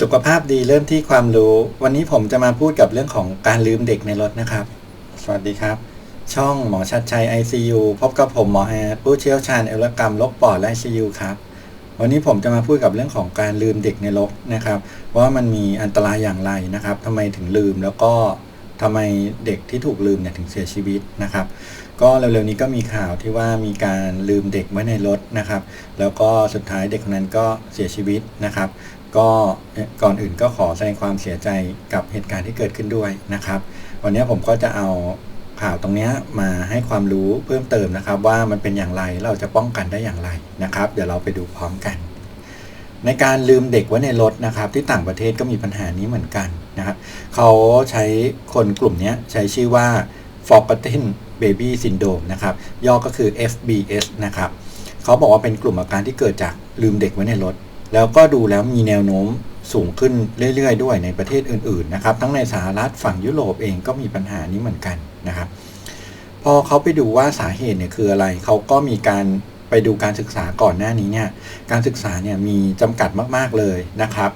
สุขภาพดีเริ่มที่ความรู้ วันนี้ผมจะมาพูดกับเรื่องของการลืมเด็กในรถนะครับ สวัสดีครับ ช่องหมอชัดชัย ICU พบกับผมหมอแอดผู้เชี่ยวชาญเอลกรรมโรคปอดและ ICU ครับวันนี้ผมจะมาพูดกับเรื่องของการลืมเด็กในรถนะครับ ว่ามันมีอันตรายอย่างไรนะครับทำไมถึงลืมแล้วก็ทำไมเด็กที่ถูกลืมเนี่ยถึงเสียชีวิตนะครับ ก็เร็วๆนี้ก็มีข่าวที่ว่ามีการลืมเด็กไว้ในรถนะครับ แล้วก็สุดท้ายเด็กคนนั้นก็เสียชีวิตนะครับ ก็ก่อนอื่นก็ขอแสดงความเสียใจกับเหตุการณ์ที่เกิดขึ้นด้วยนะครับ วันนี้ผมก็จะเอาข่าวตรงนี้มาให้ความรู้เพิ่มเติมนะครับ ว่ามันเป็นอย่างไรเราจะป้องกันได้อย่างไรนะครับ เดี๋ยวเราไปดูพร้อมกัน ในการลืมเด็กไว้ในรถนะครับ ที่ต่างประเทศก็มีปัญหานี้เหมือนกันนะครับเขาใช้คนกลุ่มนี้ใช้ชื่อว่า Forgotten Baby Syndrome นะครับย่อก็คือ FBS นะครับเขาบอกว่าเป็นกลุ่มอาการที่เกิดจากลืมเด็กไว้ในรถ แล้วก็ดูแล้วมีแนวโน้มสูงขึ้นเรื่อย ๆ ด้วยในประเทศอื่น ๆ นะครับ ทั้งในสหรัฐฝั่งยุโรปเองก็มีปัญหานี้เหมือนกันนะครับ พอเขาไปดูว่าสาเหตุเนี่ยคืออะไร เขาก็มีการไปดูการศึกษาก่อนหน้านี้เนี่ย การศึกษาเนี่ยมีจำกัดมาก ๆ เลยนะครับ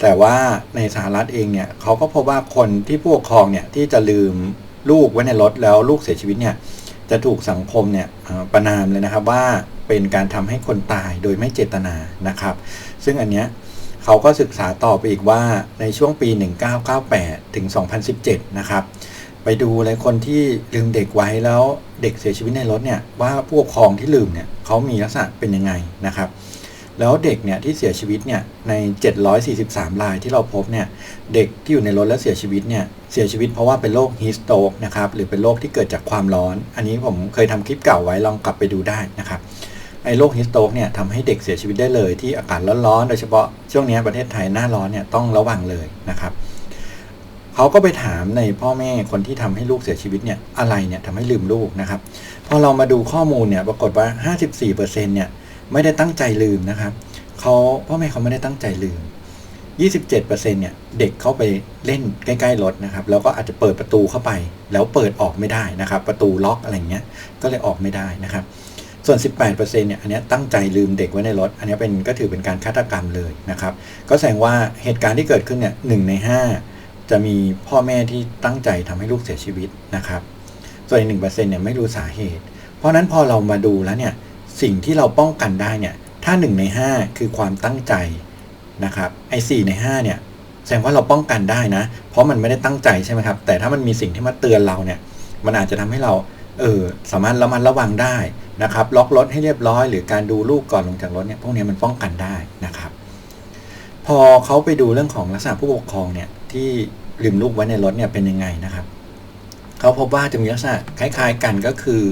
แต่ว่าในสหรัฐเองเนี่ยเขาก็พบว่าคนที่ผู้ปกครองเนี่ยที่จะลืมลูกไว้ในรถแล้วลูกเสียชีวิตเนี่ยจะถูกสังคมเนี่ยประนามเลยนะครับว่าเป็นการทำให้คนตายโดยไม่เจตนานะครับ ซึ่งอันเนี้ยเขาก็ศึกษาต่อไปอีกว่าในช่วงปี 1998 ถึง 2017 นะครับ ไปดูเลยคนที่ลืมเด็กไว้แล้วเด็กเสียชีวิตในรถเนี่ยว่าผู้ปกครองที่ลืมเนี่ยเขามีลักษณะเป็นยังไงนะครับแล้วเด็กเนี่ยที่เสียชีวิตเนี่ยใน 743 รายที่เราพบเนี่ยเด็กที่อยู่ในรถแล้วเสียชีวิตเนี่ยเสียชีวิตเพราะว่าเป็นโรคฮีสโตกนะครับหรือเป็นโรคที่เกิดจากความร้อน อันนี้ผมเคยทำคลิปเก่าไว้ลองกลับไปดูได้นะครับ อ้โรคฮิสโตกเนี่ยทำให้เด็กเสียชีวิตได้เลยที่อากาศร้อนๆ โดยเฉพาะช่วงนี้ประเทศไทยหน้าร้อนเนี่ยต้องระวังเลยนะครับเขาก็ไปถามในพ่อแม่คนที่ทำให้ลูกเสียชีวิตเนี่ยอะไรเนี่ยทำให้ลืมลูกนะครับ พอเรามาดูข้อมูลเนี่ยปรากฏว่า 54%เนี่ยไม่ได้ตั้งใจลืมนะครับเขาพ่อแม่เขาไม่ได้ตั้งใจลืม 27%เนี่ยเด็กเข้าไปเล่นใกล้ๆรถนะครับ แล้วก็อาจจะเปิดประตูเข้าไป แล้วเปิดออกไม่ได้นะครับ ประตูล็อกอะไรเงี้ยก็เลยออกไม่ได้นะครับ ส่วน 18%เนี่ยอันนี้ตั้งใจลืมเด็กไว้ในรถ อันนี้เป็นก็ถือเป็นการฆาตกรรมเลยนะครับ ก็แสดงว่าเหตุการณ์ที่เกิดขึ้นเนี่ยหใน 5 จะมีพ่อแม่ที่ตั้งใจทำให้ลูกเสียชีวิตนะครับ ส่วนอีกหนึ่งเปอร์เซ็นต์เนี่ยไม่รู้สาเหตุ เพราะนั้นพอเรามาดูแล้วเนี่ยสิ่งที่เราป้องกันได้เนี่ยถ้า 1 ใน 5 คือความตั้งใจนะครับไอ้สใน 5 เนี่ยแสดงว่าเราป้องกันได้นะ เพราะมันไม่ได้ตั้งใจใช่ไหมครับ แต่ถ้ามันมีสิ่งที่มาเตือนเราเนี่ยมันอาจจะทำให้เราเออสามารถระมัดระวังได้ นะครับล็อกรถให้เรียบร้อย หรือการดูลูกก่อนลงจากรถเนี่ยพวกนี้มันป้องกันได้นะครับ พอเขาไปดูเรื่องของลักษณะผู้ปกครองเนี่ยที่ลืมลูกไว้ในรถเนี่ยเป็นยังไงนะครับเขาพบว่าจะมีลักษณะคล้าย ๆ กันก็คือ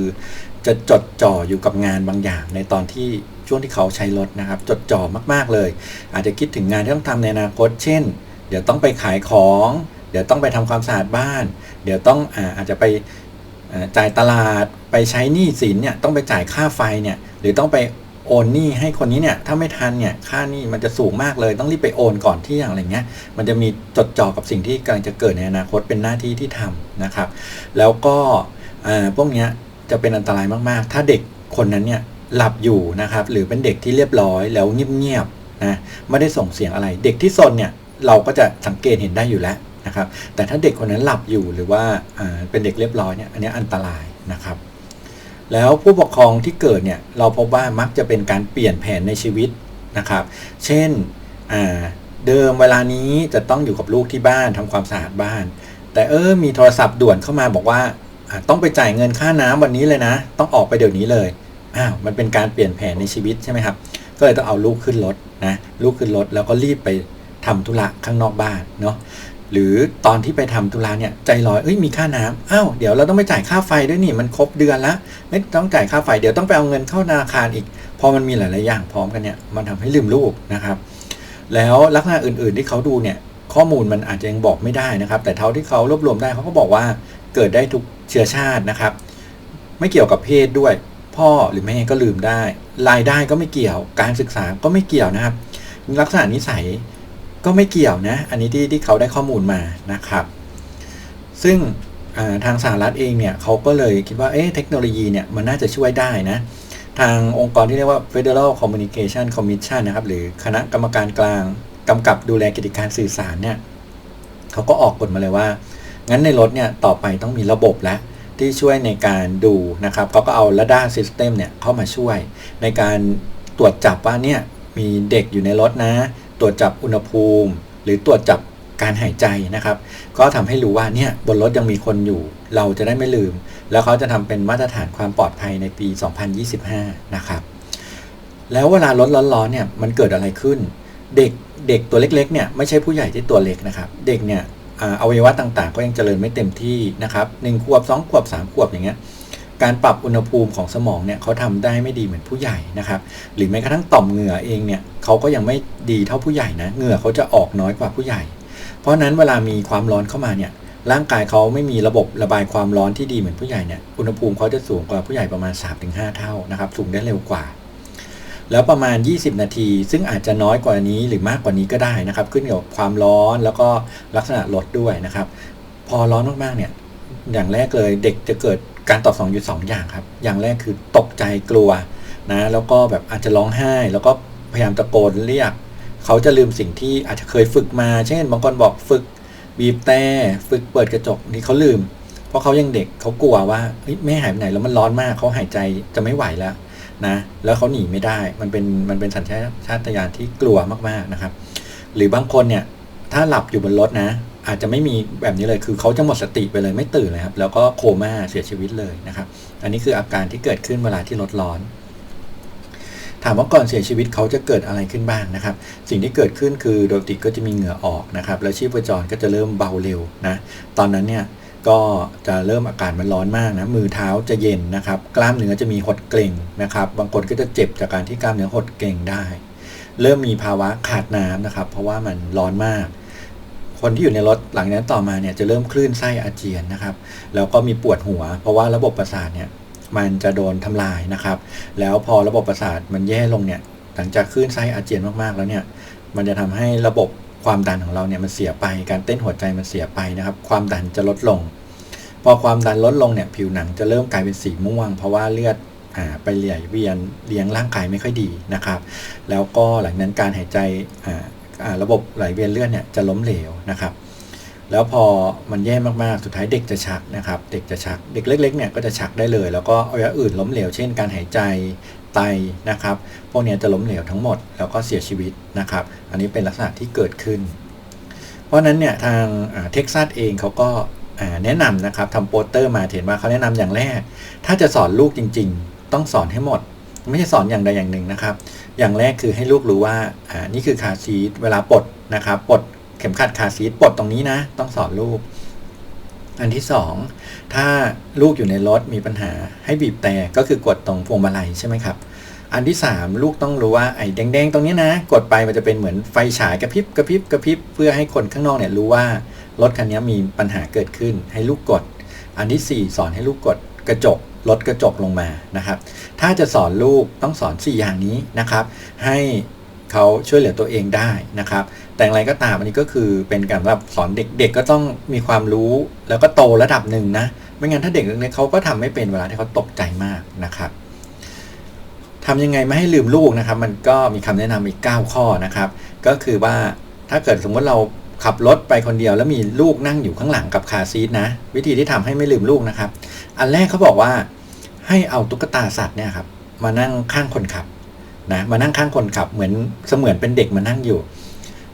จะจดจ่ออยู่กับงานบางอย่าง ในตอนที่ช่วงที่เขาใช้รถนะครับ จดจ่อมากๆเลย อาจจะคิดถึงงานที่ต้องทำในอนาคต เช่น เดี๋ยวต้องไปขายของ เดี๋ยวต้องไปทำความสะอาดบ้าน เดี๋ยวต้องอาอาจจะไป จ่ายตลาดไปใช้หนี้สินเนี่ยต้องไปจ่ายค่าไฟเนี่ยหรือต้องไปโอนหนี้ให้คนนี้เนี่ยถ้าไม่ทันเนี่ยค่าหนี้มันจะสูงมากเลย ต้องรีบไปโอนก่อนที่อย่างไรเงี้ยมันจะมีจดจ่อกับสิ่งที่กำลังจะเกิดในอนาคตเป็นหน้าที่ที่ทำนะครับ แล้วก็พวกนี้จะเป็นอันตรายมากๆ ถ้าเด็กคนนั้นเนี่ยหลับอยู่นะครับหรือเป็นเด็กที่เรียบร้อยแล้วเงียบๆนะไม่ได้ส่งเสียงอะไร เด็กที่ซนเนี่ยเราก็จะสังเกตเห็นได้อยู่แล้ว นะครับ แต่ถ้าเด็กคนนั้นหลับอยู่หรือว่าเป็นเด็กเรียบร้อยเนี่ยอันนี้อันตรายนะครับ แล้วผู้ปกครองที่เกิดเนี่ยเราพบว่ามักจะเป็นการเปลี่ยนแผนในชีวิตนะครับ เช่นเดิมเวลานี้จะต้องอยู่กับลูกที่บ้านทำความสะอาดบ้าน แต่เออมีโทรศัพท์ด่วนเข้ามาบอกว่าต้องไปจ่ายเงินค่าน้ำวันนี้เลยนะ ต้องออกไปเดี๋ยวนี้เลยอ้าวมันเป็นการเปลี่ยนแผนในชีวิตใช่ไหมครับ ก็เลยต้องเอาลูกขึ้นรถนะลูกขึ้นรถแล้วก็รีบไปทำธุระข้างนอกบ้านเนาะ หรือตอนที่ไปทำธุระเนี่ยใจลอยเอ้ยมีค่าน้ำอ้าวเดี๋ยวเราต้องไปจ่ายค่าไฟด้วยนี่มันครบเดือนละไม่ต้องจ่ายค่าไฟเดี๋ยวต้องไปเอาเงินเข้าธนาคารอีก พอมันมีหลายๆอย่างพร้อมกันเนี่ยมันทำให้ลืมลูกนะครับ แล้วลักษณะอื่นๆที่เขาดูเนี่ยข้อมูลมันอาจจะยังบอกไม่ได้นะครับ แต่เท่าที่เขารวบรวมได้เขาก็บอกว่าเกิดได้ทุกเชื้อชาตินะครับ ไม่เกี่ยวกับเพศด้วย พ่อหรือแม่ก็ลืมได้ รายได้ก็ไม่เกี่ยว การศึกษาก็ไม่เกี่ยวนะครับ ลักษณะนิสัย ก็ไม่เกี่ยวนะ อันนี้ที่ที่เขาได้ข้อมูลมานะครับ ซึ่งทางสหรัฐเองเนี่ยเขาก็เลยคิดว่าเอ๊ะเทคโนโลยีเนี่ยมันน่าจะช่วยได้นะ ทางองค์กรที่เรียกว่า Federal Communication Commission นะครับ หรือคณะกรรมการกลางกำกับดูแลกิจการสื่อสารเนี่ยเขาก็ออกกฎมาเลยว่า งั้นในรถเนี่ยต่อไปต้องมีระบบแล้วที่ช่วยในการดูนะครับเขาก็เอา radar system เนี่ยเข้ามาช่วย ในการตรวจจับว่าเนี่ยมีเด็กอยู่ในรถนะ ตรวจจับอุณหภูมิ หรือตรวจจับการหายใจนะครับ ก็ทำให้รู้ว่าเนี่ยบนรถยังมีคนอยู่ เราจะได้ไม่ลืม แล้วเขาจะทำเป็นมาตรฐานความปลอดภัยในปี 2025 นะครับ แล้วเวลารถร้อนๆเนี่ยมันเกิดอะไรขึ้น เด็กเด็กตัวเล็กๆเนี่ยไม่ใช่ผู้ใหญ่ที่ตัวเล็กนะครับ เด็กเนี่ยอ่าอวัยวะต่างๆ ก็ยังเจริญไม่เต็มที่นะครับหนึ่งขวบสองขวบสามขวบอย่างเงี้ย การปรับอุณหภูมิของสมองเนี่ยเขาทำได้ไม่ดีเหมือนผู้ใหญ่นะครับ หรือแม้กระทั่งต่อมเหงื่อเองเนี่ยเขาก็ยังไม่ดีเท่าผู้ใหญ่นะเหงื่อเขาจะออกน้อยกว่าผู้ใหญ่ เพราะนั้นเวลามีความร้อนเข้ามาเนี่ยร่างกายเขาไม่มีระบบระบายความร้อนที่ดีเหมือนผู้ใหญ่เนี่ยอุณหภูมิเขาจะสูงกว่าผู้ใหญ่ประมาณ 3-5 เท่านะครับสูงได้เร็วกว่า แล้วประมาณ 20 นาที ซึ่งอาจจะน้อยกว่านี้หรือมากกว่านี้ก็ได้นะครับ ขึ้นอยู่กับความร้อนแล้วก็ลักษณะรถด้วยนะครับ พอร้อนมากๆเนี่ยอย่างแรกเลยเด็กจะเกิด การตอบสองอยู่สองอย่างครับ อย่างแรกคือตกใจกลัวนะแล้วก็แบบอาจจะร้องไห้ แล้วก็พยายามตะโกนเรียก เขาจะลืมสิ่งที่อาจจะเคยฝึกมา เช่นบางคนบอกฝึกบีบแต่ฝึกเปิดกระจกนี่เขาลืม เพราะเขายังเด็กเขากลัวว่าเฮ้ยแม่หายไปไหนแล้วมันร้อนมากเขาหายใจจะไม่ไหวแล้วนะ แล้วเขาหนีไม่ได้มันเป็นมันเป็นสัญชาตญาณที่กลัวมากๆนะครับ หรือบางคนเนี่ยถ้าหลับอยู่บนรถนะ อาจจะไม่มีแบบนี้เลยคือเขาจะหมดสติไปเลยไม่ตื่นเลยครับ แล้วก็โคม่าเสียชีวิตเลยนะครับ อันนี้คืออาการที่เกิดขึ้นเวลาที่รถร้อน ถามว่าก่อนเสียชีวิตเขาจะเกิดอะไรขึ้นบ้างนะครับ สิ่งที่เกิดขึ้นคือโดยปกติก็จะมีเหงื่อออกนะครับ แล้วชีพจรก็จะเริ่มเบาเร็วนะ ตอนนั้นเนี่ยก็จะเริ่มอาการมันร้อนมากนะ มือเท้าจะเย็นนะครับ กล้ามเนื้อจะมีหดเกร็งนะครับ บางคนก็จะเจ็บจากการที่กล้ามเนื้อหดเกร็งได้ เริ่มมีภาวะขาดน้ำนะครับ เพราะว่ามันร้อนมาก คนที่อยู่ในรถหลังนั้นต่อมาเนี่ยจะเริ่มคลื่นไส้อาเจียนนะครับ แล้วก็มีปวดหัว เพราะว่าระบบประสาทเนี่ยมันจะโดนทำลายนะครับ แล้วพอระบบประสาทมันแย่ลงเนี่ยหลังจากคลื่นไส้อาเจียนมากๆแล้วเนี่ยมันจะทำให้ระบบความดันของเราเนี่ยมันเสียไปการเต้นหัวใจมันเสียไปนะครับ ความดันจะลดลง พอความดันลดลงเนี่ยผิวหนังจะเริ่มกลายเป็นสีม่วง เพราะว่าเลือดอ่าไปไหลเวียนเลี้ยงร่างกายไม่ค่อยดีนะครับ แล้วก็หลังนั้นการหายใจอ่า ระบบไหลเวียนเลือดเนี่ยจะล้มเหลวนะครับ แล้วพอมันแย่มากๆ สุดท้ายเด็กจะชักนะครับ เด็กจะชัก เด็กเล็กๆเนี่ยก็จะชักได้เลย แล้วก็อวัยวะอื่นล้มเหลว เช่น การหายใจ ไตนะครับ พวกนี้จะล้มเหลวทั้งหมด แล้วก็เสียชีวิตนะครับ อันนี้เป็นลักษณะที่เกิดขึ้น เพราะนั้นเนี่ยทางเท็กซัสเองเขาก็แนะนำนะครับทำโปสเตอร์มาเห็นว่าเขาแนะนำอย่างแรก ถ้าจะสอนลูกจริง ๆ ต้องสอนให้หมด ไม่ใช่สอนอย่างใดอย่างหนึ่งนะครับ อย่างแรกคือให้ลูกรู้ว่าอ่านี่คือคาซีทเวลาปลดนะครับปลดเข็มขัดคาซีทปลดตรงนี้นะ ต้องสอนลูก อันที่สองถ้าลูกอยู่ในรถมีปัญหาให้บีบแต่ก็คือกดตรงพวงมาลัยใช่ไหมครับ อันที่สามลูกต้องรู้ว่าไอ้แดงๆ ตรงนี้นะ กดไปมันจะเป็นเหมือนไฟฉายกระพริบกระพริบกระพริบเพื่อให้คนข้างนอกเนี่ยรู้ว่ารถคันนี้มีปัญหาเกิดขึ้นให้ลูกกด อันที่สี่สอนให้ลูกกดกระจก ลดกระจกลงมานะครับ ถ้าจะสอนลูกต้องสอน 4 อย่างนี้นะครับ ให้เขาช่วยเหลือตัวเองได้นะครับ แต่อย่างไรก็ตามอันนี้ก็คือเป็นการแบบสอนเด็กๆกก็ต้องมีความรู้แล้วก็โตระดับหนึ่งนะ ไม่งั้นถ้าเด็กเล็กเขาก็ทำไม่เป็นเวลาที่เขาตกใจมากนะครับทำยังไงไม่ให้ลืมลูกนะครับ มันก็มีคำแนะนำอีก 9 ข้อนะครับ ก็คือว่าถ้าเกิดสมมติเราขับรถไปคนเดียวแล้วมีลูกนั่งอยู่ข้างหลังกับคาซีทนะ วิธีที่ทำให้ไม่ลืมลูกนะครับ อันแรกเขาบอกว่า ให้เอาตุ๊กตาสัตว์เนี่ยครับมานั่งข้างคนขับนะมานั่งข้างคนขับเหมือนเสมือนเป็นเด็กมานั่งอยู่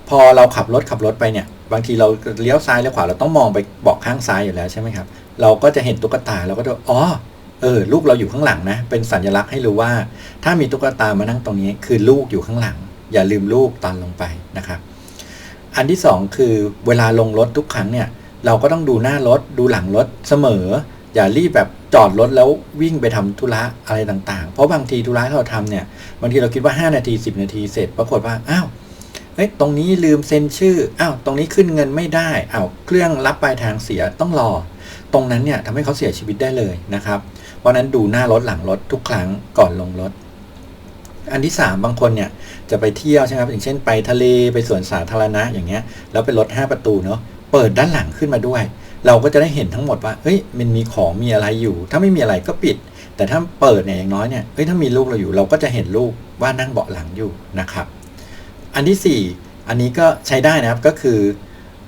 พอเราขับรถขับรถไปเนี่ย บางทีเราเลี้ยวซ้ายเลี้ยวขวาเราต้องมองไปบอกข้างซ้ายอยู่แล้วใช่ไหมครับ เราก็จะเห็นตุ๊กตาเราก็จะอ๋อเออลูกเราอยู่ข้างหลังนะ เป็นสัญลักษณ์ให้รู้ว่า ถ้ามีตุ๊กตามานั่งตรงนี้ คือลูกอยู่ข้างหลัง อย่าลืมลูกตอนลงไปนะครับ อันที่สองคือเวลาลงรถทุกครั้งเนี่ยเราก็ต้องดูหน้ารถดูหลังรถเสมอ อย่ารีบแบบจอดรถแล้ววิ่งไปทำธุระอะไรต่างๆ เพราะบางทีธุระที่เราทำเนี่ยบางทีเราคิดว่า 5 นาที 10 นาทีเสร็จปรากฏว่าอ้าวเอ้ยตรงนี้ลืมเซ็นชื่ออ้าวตรงนี้ขึ้นเงินไม่ได้อ้าวเครื่องรับปลายทางเสียต้องรอ ตรงนั้นเนี่ยทำให้เขาเสียชีวิตได้เลยนะครับ เพราะนั้นดูหน้ารถหลังรถทุกครั้งก่อนลงรถ อันที่ 3 บางคนเนี่ยจะไปเที่ยวใช่ไหมครับอย่างเช่น ไปทะเลไปสวนสาธารณะอย่างเงี้ยแล้วเป็นรถ 5 ประตูเนาะเปิดด้านหลังขึ้นมาด้วย เราก็จะได้เห็นทั้งหมดว่าเฮ้ยมันมีของมีอะไรอยู่ ถ้าไม่มีอะไรก็ปิด แต่ถ้าเปิดเนี่ยอย่างน้อยเนี่ยเฮ้ยถ้ามีลูกเราอยู่ เราก็จะเห็นลูกว่านั่งเบาะหลังอยู่นะครับ อันที่อันนี้ก็ใช้ได้นะครับก็คือ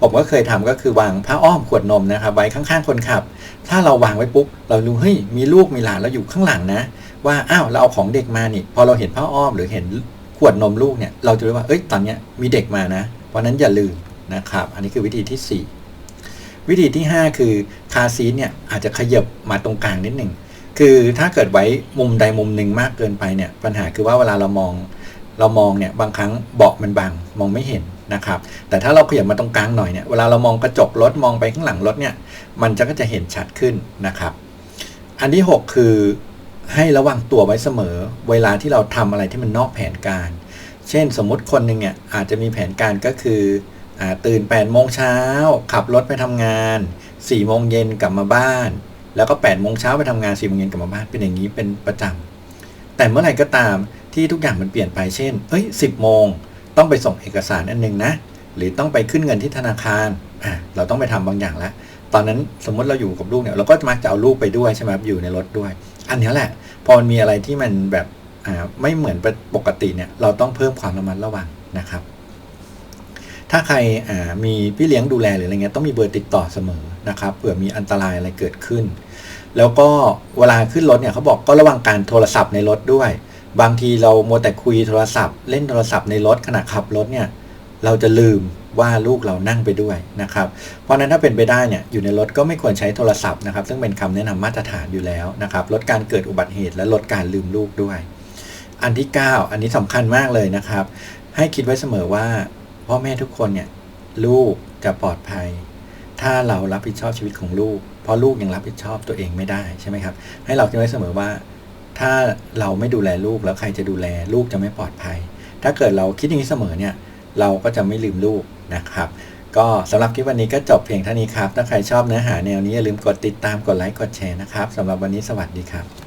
ผมก็เคยทำก็คือวางผ้าอ้อมขวดนมนะครับ ไว้ข้างๆคนขับ ถ้าเราวางไว้ปุ๊บเรารู้เฮ้ยมีลูกมีหลานเราอยู่ข้างหลังนะ ว่าอ้าวเราเอาของเด็กมานี่พอเราเห็นผ้าอ้อมหรือเห็นขวดนมลูกเนี่ยเราจะรู้ว่าเอ้ยตอนเนี้ยมีเด็กมานะ เพราะนั้นอย่าลืมนะครับ อันนี้คือวิธีที่สี่ วิธีที่ 5 คือคาซีเนี่ยอาจจะขยับมาตรงกลางนิดหนึ่งคือถ้าเกิดไว้มุมใดมุมหนึ่งมากเกินไปเนี่ยปัญหาคือว่าเวลาเรามองเรามองเนี่ยบางครั้งเบาะมันบังมองไม่เห็นนะครับ แต่ถ้าเราขยับมาตรงกลางหน่อยเนี่ยเวลาเรามองกระจกรถมองไปข้างหลังรถเนี่ยมันจะก็จะเห็นชัดขึ้นนะครับ อันที่ 6 คือให้ระวังตัวไว้เสมอ เวลาที่เราทำอะไรที่มันนอกแผนการ เช่นสมมติคนหนึ่งเนี่ยอาจจะมีแผนการก็คือ ตื่น8โมงเช้าขับรถไปทำงาน4โมงเย็นกลับมาบ้าน แล้วก็8โมงเช้าไปทำงาน4โมงเย็นกลับมาบ้านเป็นอย่างนี้เป็นประจำแต่เมื่อไหร่ก็ตามที่ทุกอย่างมันเปลี่ยนไปเช่น เอ้ย10โมงต้องไปส่งเอกสารอันหนึงนะ หรือต้องไปขึ้นเงินที่ธนาคารอะเราต้องไปทำบางอย่างแล้วตอนนั้นสมมติเราอยู่กับลูกเนี่ยเราก็มักจะเอาลูกไปด้วยใช่ไหมอยู่ในรถด้วย อันนี้แหละ พอมันมีอะไรที่มันแบบไม่เหมือนปกติเนี่ยเราต้องเพิ่มความระมัดระวังนะครับ ถ้าใครมีพี่เลี้ยงดูแลหรืออะไรเงี้ยต้องมีเบอร์ติดต่อเสมอนะครับเผื่อมีอันตรายอะไรเกิดขึ้น แล้วก็เวลาขึ้นรถเนี่ยเขาบอกก็ระวังการโทรศัพท์ในรถด้วย บางทีเราโมแต่คุยโทรศัพท์ เล่นโทรศัพท์ในรถขณะขับรถเนี่ยเราจะลืมว่าลูกเรานั่งไปด้วยนะครับ เพราะนั้นถ้าเป็นไปได้เนี่ยอยู่ในรถก็ไม่ควรใช้โทรศัพท์นะครับ ซึ่งเป็นคำแนะนำมาตรฐานอยู่แล้วนะครับลดการเกิดอุบัติเหตุและลดการลืมลูกด้วย อันที่ 9 อันนี้สำคัญมากเลยนะครับ ให้คิดไว้เสมอว่า พ่อแม่ทุกคนเนี่ยลูกจะปลอดภัย ถ้าเรารับผิดชอบชีวิตของลูก เพราะลูกยังรับผิดชอบตัวเองไม่ได้ใช่ไหมครับ ให้เราคิดไว้เสมอว่า ถ้าเราไม่ดูแลลูกแล้วใครจะดูแล ลูกจะไม่ปลอดภัย ถ้าเกิดเราคิดอย่างนี้เสมอเนี่ยเราก็จะไม่ลืมลูกนะครับ ก็สำหรับคลิปวันนี้ก็จบเพียงเท่านี้ครับ ถ้าใครชอบเนื้อหาแนวนี้อย่าลืมกดติดตามกดไลค์กดแชร์นะครับสำหรับวันนี้สวัสดีครับ